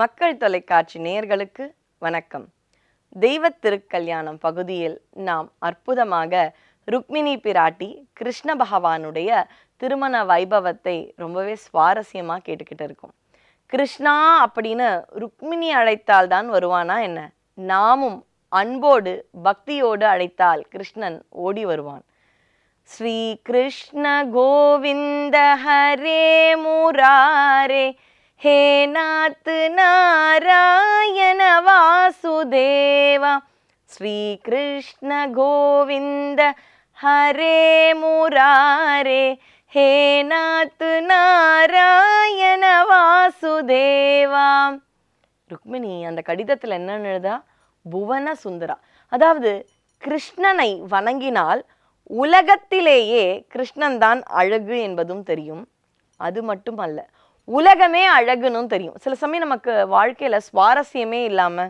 மக்கள் தொலைக்காட்சி நேயர்களுக்கு வணக்கம். தெய்வ திருக்கல்யாணம் பகுதியில் நாம் அற்புதமாக ருக்மிணி பிராட்டி கிருஷ்ண பகவானுடைய திருமண வைபவத்தை ரொம்பவே சுவாரஸ்யமாக கேட்டுக்கிட்டு இருக்கோம். கிருஷ்ணா அப்படின்னு ருக்மிணி அழைத்தால் தான் வருவானா என்ன? நாமும் அன்போடு பக்தியோடு அழைத்தால் கிருஷ்ணன் ஓடி வருவான். ஸ்ரீ கிருஷ்ண கோவிந்த ஹரே முராரே. ஹே நாத் நாராயண வாசுதேவா ஸ்ரீ கிருஷ்ண கோவிந்த ஹரே முராரே. ஹே நாத் நாராயண வாசுதேவா. ருக்மிணி அந்த கடிதத்தில் என்னன்னு எழுதா? புவன சுந்தரா. அதாவது கிருஷ்ணனை வணங்கினால் உலகத்திலேயே கிருஷ்ணன் தான் அழகு என்பதும் தெரியும். அது மட்டும் அல்ல உலகமே அழகுன்னு தெரியும். சில சமயம் நமக்கு வாழ்க்கையில சுவாரஸ்யமே இல்லாம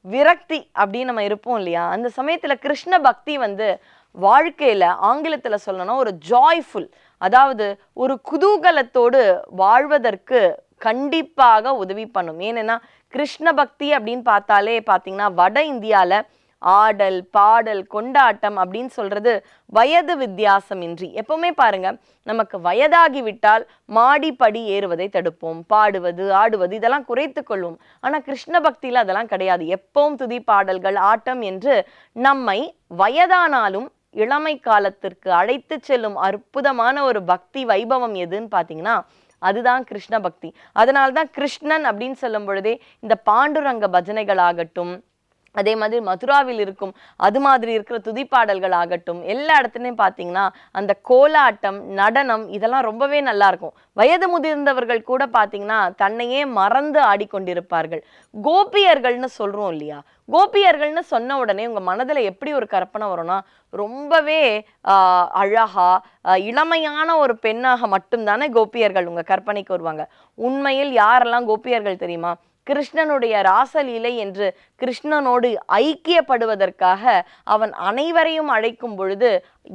விரக்தி அப்படின்னு நம்ம இருப்போம் இல்லையா? அந்த சமயத்துல கிருஷ்ண பக்தி வந்து வாழ்க்கையில ஆங்கிலத்துல சொல்லணும் ஒரு ஜாய்ஃபுல் அதாவது ஒரு குதூகலத்தோடு வாழ்வதற்கு கண்டிப்பாக உதவி பண்ணும். ஏன்னா கிருஷ்ண பக்தி அப்படின்னு பார்த்தாலே பார்த்தீங்கன்னா வட இந்தியாவில் ஆடல் பாடல் கொண்டாட்டம் அப்படின்னு சொல்றது வயது வித்தியாசமின்றி. எப்பவுமே பாருங்க நமக்கு வயதாகிவிட்டால் மாடிப்படி மாடி படி ஏறுவதை தடுப்போம். பாடுவது ஆடுவது இதெல்லாம் குறைத்து கொள்வோம் ஆனா கிருஷ்ண பக்தியில அதெல்லாம் கிடையாது. எப்பவும் துதி பாடல்கள் ஆட்டம் என்று நம்மை வயதானாலும் இளமை காலத்திற்கு அழைத்து செல்லும் அற்புதமான ஒரு பக்தி வைபவம் எதுன்னு பார்த்தீங்கன்னா அதுதான் கிருஷ்ண பக்தி. அதனால்தான் கிருஷ்ணன் அப்படின்னு சொல்லும் பொழுதே இந்த பாண்டுரங்க பஜனைகள் ஆகட்டும் அதே மாதிரி மதுராவில் இருக்கும் அது மாதிரி இருக்கிற துதிப்பாடல்கள் ஆகட்டும் எல்லா இடத்துலையும் பார்த்தீங்கன்னா அந்த கோலாட்டம் நடனம் இதெல்லாம் ரொம்பவே நல்லா இருக்கும். வயது முதிர்ந்தவர்கள் கூட பார்த்தீங்கன்னா தன்னையே மறந்து ஆடிக்கொண்டிருப்பார்கள். கோபியர்கள்னு சொல்கிறோம் இல்லையா? கோபியர்கள்னு சொன்ன உடனே உங்கள் மனதில் எப்படி ஒரு கற்பனை வரும்னா ரொம்பவே அழகா இளமையான ஒரு பெண்ணாக மட்டும்தானே கோபியர்கள் உங்கள் கற்பனைக்கு வருவாங்க. உண்மையில் யாரெல்லாம் கோபியர்கள் தெரியுமா? கிருஷ்ணனுடைய ராசலீலை என்று கிருஷ்ணனோடு ஐக்கியப்படுவதற்காக அவன் அனைவரையும் அழைக்கும் பொழுது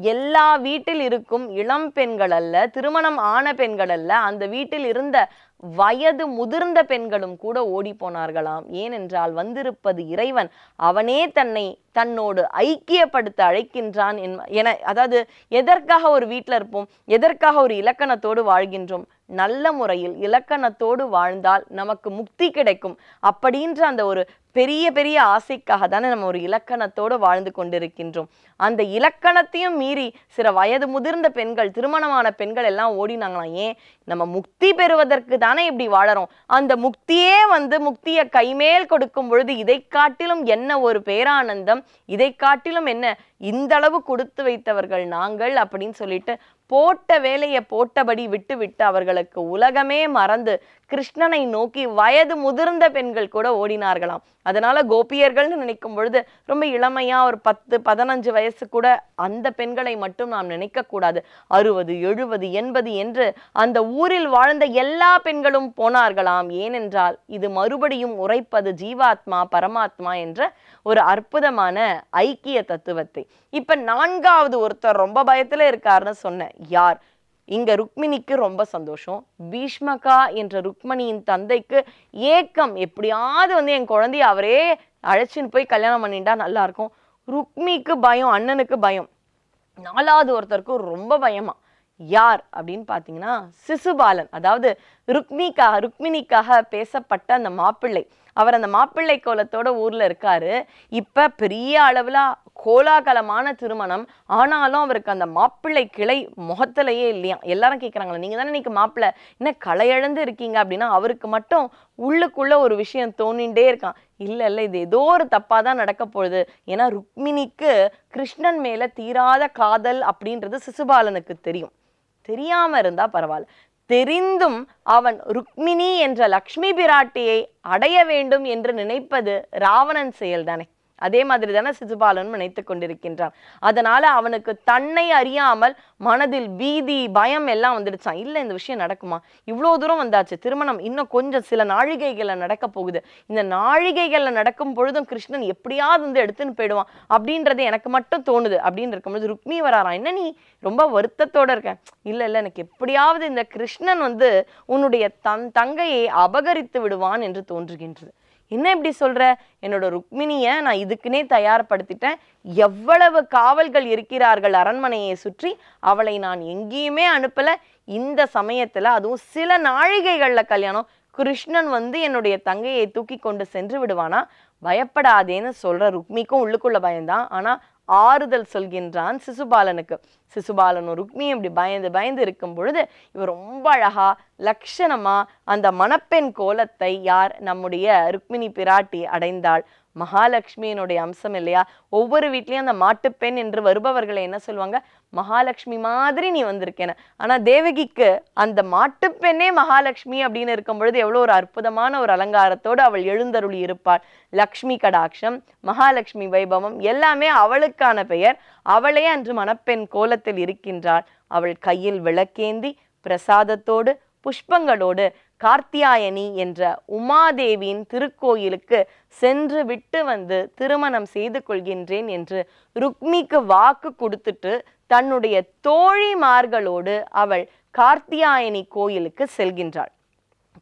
எல்லா வீட்டில் இருக்கும் இளம் பெண்கள் அல்ல திருமணம் ஆன பெண்கள் அல்ல அந்த வீட்டில் இருந்த வயது முதிர்ந்த பெண்களும் கூட ஓடி போனார்களாம். ஏனென்றால் வந்திருப்பது இறைவன் அவனே தன்னை தன்னோடு ஐக்கியப்படுத்த அழைக்கின்றான் என்- என அதாவது எதற்காக ஒரு வீட்டில் இருப்போம் எதற்காக ஒரு இலக்கணத்தோடு வாழ்கின்றோம் நல்ல முறையில் இலக்கணத்தோடு வாழ்ந்தால் நமக்கு முக்தி கிடைக்கும். அப்படின்ற அந்த ஒரு பெரிய பெரிய ஆசைக்காக தானே நம்ம ஒரு இலக்கணத்தோடு வாழ்ந்து கொண்டிருக்கின்றோம். அந்த இலக்கணத்தையும் மீறி சில வயது முதிர்ந்த பெண்கள் திருமணமான பெண்கள் எல்லாம் ஓடினாங்களாம் ஏன்? நம்ம முக்தி பெறுவதற்கு தானே இப்படி வாழறோம்? அந்த முக்தியே வந்து முக்தியை கைமேல் கொடுக்கும் பொழுது இதை காட்டிலும் என்ன ஒரு பேரானந்தம்? இதை காட்டிலும் என்ன? இந்த அளவு கொடுத்து வைத்தவர்கள் நாங்கள் அப்படின்னு சொல்லிட்டு போட்ட வேலையை போட்டபடி விட்டு விட்டு அவர்களுக்கு உலகமே மறந்து கிருஷ்ணனை நோக்கி வயது முதிர்ந்த பெண்கள் கூட ஓடினார்களாம். அதனால கோபியர்கள்னு நினைக்கும் பொழுது ரொம்ப இளமையா ஒரு பத்து பதினஞ்சு வயசு கூட அந்த பெண்களை மட்டும் நாம் நினைக்க கூடாது. அறுபது எழுபது எண்பது என்று அந்த ஊரில் வாழ்ந்த எல்லா பெண்களும் போனார்களாம். ஏனென்றால் இது மறுபடியும் உரைப்பது ஜீவாத்மா பரமாத்மா என்ற ஒரு அற்புதமான ஐக்கிய தத்துவத்தை. இப்ப நான்காவது ஒருத்தர் ரொம்ப பயத்துல இருக்காருன்னு சொன்னேன் யார்? இங்க ருக்மிணிக்கு ரொம்ப சந்தோஷம். பீஷ்மகா என்ற ருக்மணியின் தந்தைக்கு ஏக்கம். எப்படியாவது வந்து என் குழந்தைய அவரே அழைச்சின்னு போய் கல்யாணம் பண்ணிட்டா நல்லா இருக்கும். ருக்மிக்கு பயம் அண்ணனுக்கு பயம். நாலாவது ஒருத்தருக்கும் ரொம்ப பயமா. யார்? அப்படின்னு பார்த்தீங்கன்னா சிசுபாலன். அதாவது ருக்மிக்காக ருக்மிணிக்காக பேசப்பட்ட அந்த மாப்பிள்ளை. அவர் அந்த மாப்பிள்ளை கோலத்தோட ஊர்ல இருக்காரு. இப்ப பெரிய அளவுல கோலாகலமான திருமணம். ஆனாலும் அவருக்கு அந்த மாப்பிள்ளை கிளை முகத்திலேயே இல்லையா? எல்லாரும் கேட்குறாங்களே நீங்க தானே இன்னைக்கு மாப்பிள்ளை என்ன களையழந்து இருக்கீங்க அப்படின்னா அவருக்கு மட்டும் உள்ளுக்குள்ள ஒரு விஷயம் தோணிண்டே இருக்கான். இல்லை இல்லை இது ஏதோ ஒரு தப்பாக தான் நடக்க போகுது. ஏன்னா ருக்மிணிக்கு கிருஷ்ணன் மேலே தீராத காதல் அப்படின்றது சிசுபாலனுக்கு தெரியும். தெரியாமல் இருந்தால் பரவாயில்ல. தெரிந்தும் அவன் ருக்மிணி என்ற லக்ஷ்மி பிராட்டியை அடைய வேண்டும் என்று நினைப்பது ராவணன் செயல்தானே. அதே மாதிரி தானே சிசுபாலன் நினைத்துக் கொண்டிருக்கின்றான். அதனால அவனுக்கு தன்னை அறியாமல் மனதில் பீதி பயம் எல்லாம் வந்துடுச்சான் இல்லை இந்த விஷயம் நடக்குமா? இவ்வளோ தூரம் வந்தாச்சு. திருமணம் இன்னும் கொஞ்சம் சில நாழிகைகளில் நடக்க போகுது. இந்த நாழிகைகளில் நடக்கும் பொழுதும் கிருஷ்ணன் எப்படியாவது வந்து எடுத்துன்னு போயிடுவான். அப்படின்றது எனக்கு மட்டும் தோணுது. அப்படின்னு இருக்கும்பொழுது ருக்மி வராராம் என்ன நீ ரொம்ப வருத்தத்தோட இருக்க? இல்லை இல்லை எனக்கு எப்படியாவது இந்த கிருஷ்ணன் வந்து உன்னுடைய தன் தங்கையை அபகரித்து விடுவான் என்று தோன்றுகின்றது. என்ன இப்படி சொல்கிற என்னோட ருக்மிணியை நான் இதுக்குன்னே தயார்படுத்திட்டேன். எவ்வளவு காவல்கள் இருக்கிறார்கள் அரண்மனையை சுற்றி அவளை நான் எங்கேயுமே அனுப்பலை. இந்த சமயத்தில் அதுவும் சில நாழிகைகளில் கல்யாணம். கிருஷ்ணன் வந்து என்னுடைய தங்கையை தூக்கி கொண்டு சென்று விடுவானா? பயப்படாதேன்னு சொல்கிற ருக்மிக்கும் உள்ளுக்குள்ள பயந்தான் ஆனால் ஆறுதல் சொல்கின்றான் சிசுபாலனுக்கு. சிசுபாலன் ருக்மியும் இப்படி பயந்து பயந்து இருக்கும் பொழுது இவர் ரொம்ப அழகா லட்சணமா அந்த மணப்பெண் கோலத்தை யார் நம்முடைய ருக்மிணி பிராட்டி அடைந்தாள். மகாலட்சுமியினுடைய அம்சம் இல்லையா? ஒவ்வொரு வீட்லேயும் அந்த மாட்டுப்பெண் என்று வருபவர்களை என்ன சொல்லுவாங்க? மகாலட்சுமி மாதிரி நீ வந்திருக்கேன ஆனால் தேவகிக்கு அந்த மாட்டுப்பெண்ணே மகாலட்சுமி அப்படின்னு இருக்கும் பொழுது எவ்வளோ ஒரு அற்புதமான ஒரு அலங்காரத்தோடு அவள் எழுந்தருளி இருப்பாள். லக்ஷ்மி கடாட்சம் மகாலட்சுமி வைபவம் எல்லாமே அவளுக்கான பெயர். அவளே அன்று மணப்பெண் கோலத்தில் இருக்கின்றாள். அவள் கையில் விளக்கேந்தி பிரசாதத்தோடு புஷ்பங்களோடு கார்த்தியாயனி என்ற உமாதேவியின் திருக்கோயிலுக்கு சென்று விட்டு வந்து திருமணம் செய்து கொள்கின்றேன் என்று ருக்மிக்கு வாக்கு கொடுத்துட்டு தன்னுடைய தோழிமார்களோடு அவள் கார்த்தியாயனி கோயிலுக்கு செல்கின்றாள்.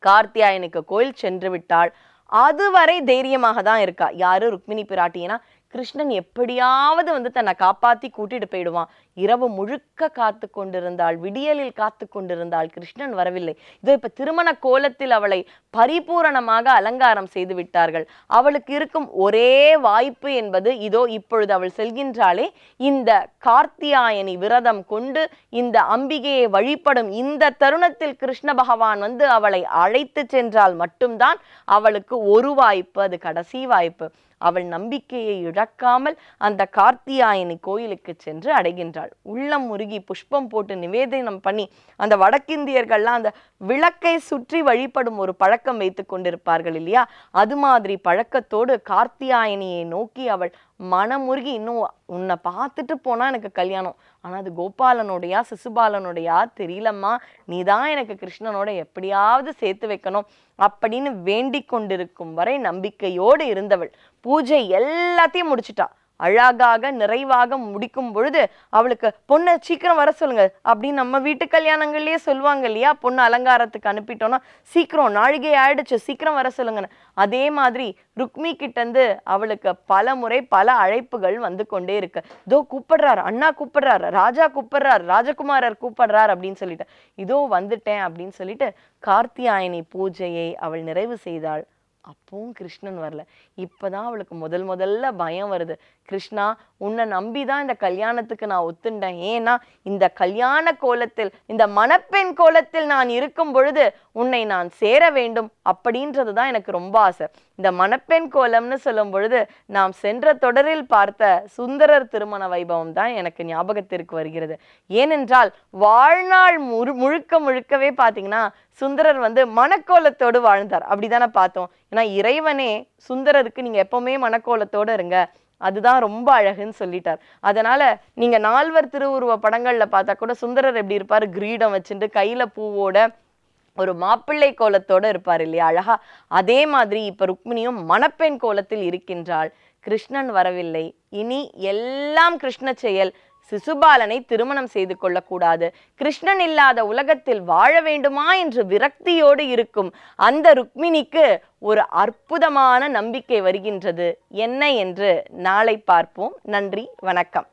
கார்த்தியாயனுக்கு கோயில் சென்று விட்டாள். அதுவரை தைரியமாக தான் இருக்கா. யாரு ருக்மிணி பிராட்டினா கிருஷ்ணன் எப்படியாவது வந்து தன்னை காப்பாத்தி கூட்டிட்டு போயிடுவான். இரவு முழுக்க காத்து கொண்டிருந்தாள் விடியலில் காத்து கொண்டிருந்தாள் கிருஷ்ணன் வரவில்லை. இதோ இப்ப திருமண கோலத்தில் அவளை பரிபூரணமாக அலங்காரம் செய்து விட்டார்கள். அவளுக்கு இருக்கும் ஒரே வாய்ப்பு என்பது இதோ இப்பொழுது அவள் செல்கின்றாளே. இந்த கார்த்தியாயனி விரதம் கொண்டு இந்த அம்பிகையை வழிபடும் இந்த தருணத்தில் கிருஷ்ண பகவான் வந்து அவளை அழைத்து சென்றால் மட்டும்தான் அவளுக்கு ஒரு வாய்ப்பு அது கடைசி வாய்ப்பு. அவள் நம்பிக்கையை இழக்காமல் அந்த கார்த்தியாயனி கோயிலுக்கு சென்று அடைகின்றாள். உள்ளம் முருகி புஷ்பம் போட்டு நிவேதனம் பண்ணி அந்த வடக்கிந்தியர்கள்லாம் அந்த விளக்கை சுற்றி வழிபடும் ஒரு பழக்கம் வைத்து கொண்டிருப்பார்கள் இல்லையா? அது மாதிரி பழக்கத்தோடு கார்த்தியாயனியை நோக்கி அவள் மனமுருகி இன்னும் உன்னை பார்த்துட்டு போனால் எனக்கு கல்யாணம். ஆனால் அது கோபாலனுடையா சிசுபாலனுடையா தெரியலம்மா. நீ தான் எனக்கு கிருஷ்ணனோட எப்படியாவது சேர்த்து வைக்கணும் அப்படின்னு வேண்டிக் கொண்டிருக்கும் வரை நம்பிக்கையோடு இருந்தவள். பூஜை எல்லாத்தையும் முடிச்சிட்டா. அழகாக நிறைவாக முடிக்கும் பொழுது அவளுக்கு பொண்ணை சீக்கிரம் வர சொல்லுங்க. அப்படின்னு நம்ம வீட்டு கல்யாணங்கள்லயே சொல்லுவாங்க இல்லையா? பொண்ணு அலங்காரத்துக்கு அனுப்பிட்டோம்னா சீக்கிரம் நாழிகை ஆயிடுச்சு சீக்கிரம் வர சொல்லுங்கன்னு. அதே மாதிரி ருக்மி கிட்டேருந்து அவளுக்கு பல முறை பல அழைப்புகள் வந்து கொண்டே இருக்கு. இதோ கூப்பிடுறாரு அண்ணா கூப்பிடுறாரு ராஜா கூப்பிடுறாரு ராஜகுமாரர் கூப்பிடுறாரு அப்படின்னு சொல்லிட்டு. இதோ வந்துட்டேன் அப்படின்னு சொல்லிட்டு கார்த்தியாயனி பூஜையை அவள் நிறைவு செய்தாள். அப்பவும் கிருஷ்ணன் வரல. இப்பதான் அவளுக்கு முதல் முதல்ல பயம் வருது. கிருஷ்ணா உன்னை நம்பி தான் இந்த கல்யாணத்துக்கு நான் ஒத்துண்டேன். ஏன்னா இந்த கல்யாண கோலத்தில் இந்த மணப்பெண் கோலத்தில் நான் இருக்கும் பொழுது உன்னை நான் சேர வேண்டும் அப்படின்றது தான் எனக்கு ரொம்ப ஆசை. இந்த மணப்பெண் கோலம்னு சொல்லும் பொழுது நாம் சென்ற தொடரில் பார்த்த சுந்தரர் திருமண வைபவம் தான் எனக்கு ஞாபகத்திற்கு வருகிறது. ஏனென்றால் வாழ்நாள் முழு முழுக்க முழுக்கவே பார்த்தீங்கன்னா சுந்தரர் வந்து மணக்கோலத்தோடு வாழ்ந்தார். அப்படிதானே பார்த்தோம். ஏன்னா இறைவனே சுந்தரருக்கு நீங்கள் எப்பவுமே மணக்கோலத்தோடு இருங்க. அதுதான் ரொம்ப அழகுன்னு சொல்லிட்டார். அதனால நீங்க நால்வர் திருவுருவ படங்கள்ல பார்த்தா கூட சுந்தரர் எப்படி இருப்பாரு? கிரீடம் வச்சுட்டு கையில பூவோட ஒரு மாப்பிள்ளை கோலத்தோட இருப்பார் இல்லையா? அழகா. அதே மாதிரி இப்ப ருக்மிணியும் மணப்பெண் கோலத்தில் இருக்கின்றாள். கிருஷ்ணன் வரவில்லை. இனி எல்லாம் கிருஷ்ண செயல். சிசுபாலனை திருமணம் செய்து கொள்ளக்கூடாது. கிருஷ்ணன் இல்லாத உலகத்தில் வாழ வேண்டுமா என்று விரக்தியோடு இருக்கும் அந்த ருக்மிணிக்கு ஒரு அற்புதமான நம்பிக்கை வருகின்றது. என்ன என்று நாளை பார்ப்போம். நன்றி வணக்கம்.